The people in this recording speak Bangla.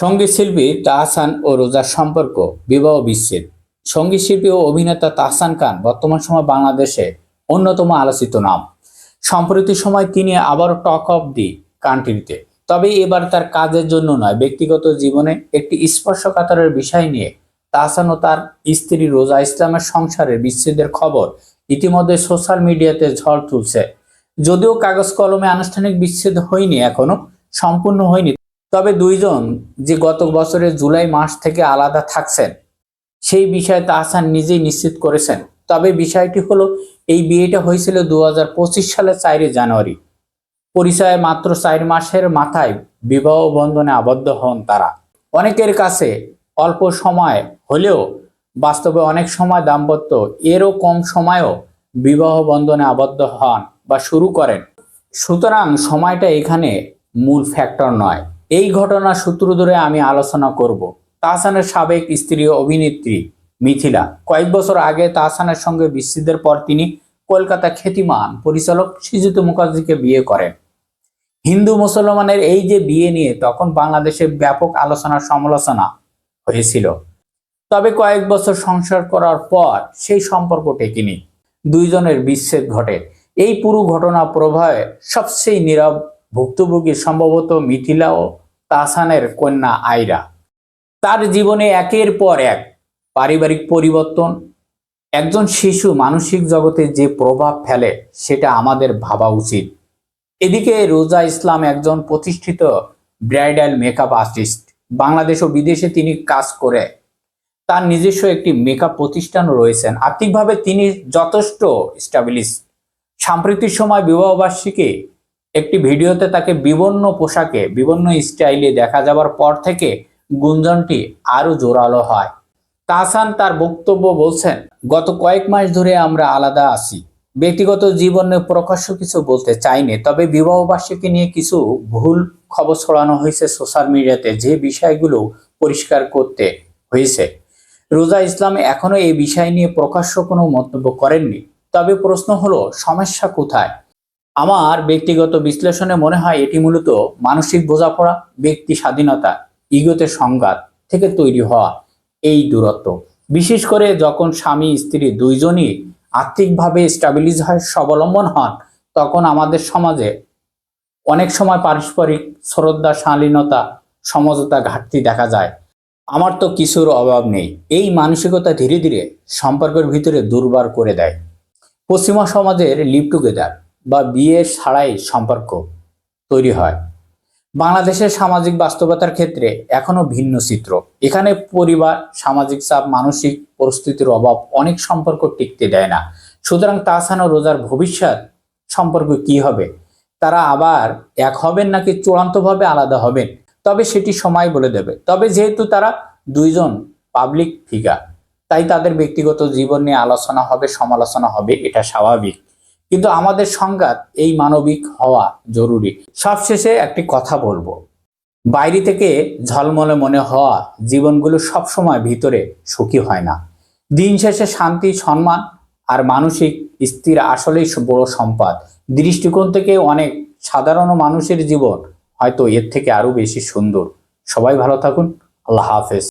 সংগীত শিল্পী তাহসান ও রোজার সম্পর্ক, বিবাহ বিচ্ছেদ। সংগীত শিল্পী ও অভিনেতা তাহসান খান বর্তমান সময় বাংলাদেশে অন্যতম আলোচিত নাম। সম্প্রতি সময় তিনি আবারও টক অফ দি কান্ট্রিতে তবে এবার তার কাজের জন্য নয়, ব্যক্তিগত জীবনে একটি স্পর্শকাতরের বিষয় নিয়ে তাহসান ও তার স্ত্রী রোজা ইসলামের সংসারের বিচ্ছেদের খবর ইতিমধ্যে সোশ্যাল মিডিয়াতে ঝড় তুলছে। যদিও কাগজ কলমে আনুষ্ঠানিক বিচ্ছেদ হয়নি এখনও, সম্পূর্ণ হয়নি। তবে দুইজন যে গত বছরের জুলাই মাস থেকে আলাদা থাকছেন, সেই বিষয়ে তাহসান নিজেই নিশ্চিত করেছেন। তবে বিষয়টি হলো, এই বিয়েটা হয়েছিল দু সালের চারই জানুয়ারি। পরিচয়ে মাত্র চার মাসের মাথায় বিবাহ বন্ধনে আবদ্ধ হন তারা। অনেকের কাছে অল্প সময় হলেও বাস্তবে অনেক সময় দাম্পত্য এরও কম সময়েও বিবাহ বন্ধনে আবদ্ধ হন বা শুরু করেন। সুতরাং সময়টা এখানে মূল ফ্যাক্টর নয়। এই ঘটনার সূত্র ধরে আমি আলোচনা করব। তাহসানের সাবেক স্ত্রী অভিনেত্রী মিথিলা। কয়েক বছর আগে তাহসানের সঙ্গে বিচ্ছেদের পর তিনি কলকাতা খ্যাতিমান পরিচালক শ্রীযুত মুখার্জিকে বিয়ে করেন। হিন্দু মুসলমানের এই যে বিয়ে নিয়ে তখন বাংলাদেশে ব্যাপক আলোচনা সমালোচনা হয়েছিল। তবে কয়েক বছর সংসার করার পর সেই সম্পর্ক টেকেনি। দুইজনের বিচ্ছেদ ঘটে। এই পুরো ঘটনা প্রভাবে সবচেয়ে নীরব ভুক্তভোগী সম্ভবত মিথিলা ও তাহসানের কন্যা আয়রা তার জীবনে একের পর এক পারিবারিক পরিবর্তন, একজন শিশু মানসিক জগতে যে প্রভাব ফেলে সেটা আমাদের ভাবা উচিত। এদিকে রোজা ইসলাম একজন প্রতিষ্ঠিত ব্রাইডাল মেকআপ আর্টিস্ট। বাংলাদেশ ও বিদেশে তিনি কাজ করে। তার নিজস্ব একটি মেকআপ প্রতিষ্ঠান রয়েছেন। আর্থিকভাবে তিনি যথেষ্ট স্টাবলিশ সাম্প্রতিক সময় বিবাহবার্ষিকী একটি ভিডিওতে তাকে বিভিন্ন পোশাকে বিভিন্ন স্টাইলে দেখা যাবার পর থেকে গুঞ্জনটি আরও জোরালো হয়। তাহসান তার বক্তব্য বলছেন, গত কয়েক মাস ধরে আমরা আলাদা আছি। ব্যক্তিগত জীবনে প্রকাশ্য কিছু বলতে চাইনি, তবে বিবাহবার্ষিকী নিয়ে কিছু ভুল খবর ছড়ানো হয়েছে সোশ্যাল মিডিয়াতে, যে বিষয়গুলো পরিষ্কার করতে হয়েছে। রোজা ইসলাম এখনও এই বিষয় নিয়ে প্রকাশ্য কোনো মন্তব্য করেননি। তবে প্রশ্ন হলো, সমস্যা কোথায়? আমার ব্যক্তিগত বিশ্লেষণে মনে হয় এটি মূলত মানসিক বোঝাপড়া, ব্যক্তি স্বাধীনতা, ইগোতে সংঘাত থেকে তৈরি হওয়া এই দূরত্ব। বিশেষ করে যখন স্বামী, স্ত্রী দুইজনই আর্থিকভাবে স্টাবিলিজ হয়, স্বাবলম্বন হন, তখন আমাদের সমাজে অনেক সময় পারস্পরিক শ্রদ্ধা, শালীনতা, সমঝোতা ঘাটতি দেখা যায়। আমার তো কিছুর অভাব নেই। এই মানসিকতা ধীরে ধীরে সম্পর্কের ভিতরে দুর্বার করে দেয়। পশ্চিমা সমাজের লিভ টুগেদার বা বিয়ে ছাড়াই সম্পর্ক তৈরি হয়। বাংলাদেশের সামাজিক বাস্তবতার ক্ষেত্রে এখনও ভিন্ন চিত্র। এখানে পরিবার, সামাজিক চাপ, মানসিক পরিস্থিতির অভাব অনেক সম্পর্ক টিকতে দেয় না। সুতরাং তাহসান রোজার ভবিষ্যৎ সম্পর্ক কি হবে? তারা আবার এক হবেন নাকি চূড়ান্তভাবে আলাদা হবেন? তবে সেটি সময় বলে দেবে। তবে যেহেতু তারা দুইজন পাবলিক ফিগার তাই তাদের ব্যক্তিগত জীবন নিয়ে আলোচনা হবে, সমালোচনা হবে, এটা স্বাভাবিক। কিন্তু আমাদের সংঘাত এই মানবিক হওয়া জরুরি। সবশেষে একটি কথা বলব। বাইরে থেকে ঝলমলে মনে হওয়া জীবনগুলো সবসময় ভিতরে সুখী হয় না। দিন শেষে শান্তি, সম্মান আর মানসিক স্থির আসলেই বড় সম্পদ। দৃষ্টিকোণ থেকে অনেক সাধারণ মানুষের জীবন হয়তো এর থেকে আরও বেশি সুন্দর। সবাই ভালো থাকুন। আল্লাহ হাফেজ।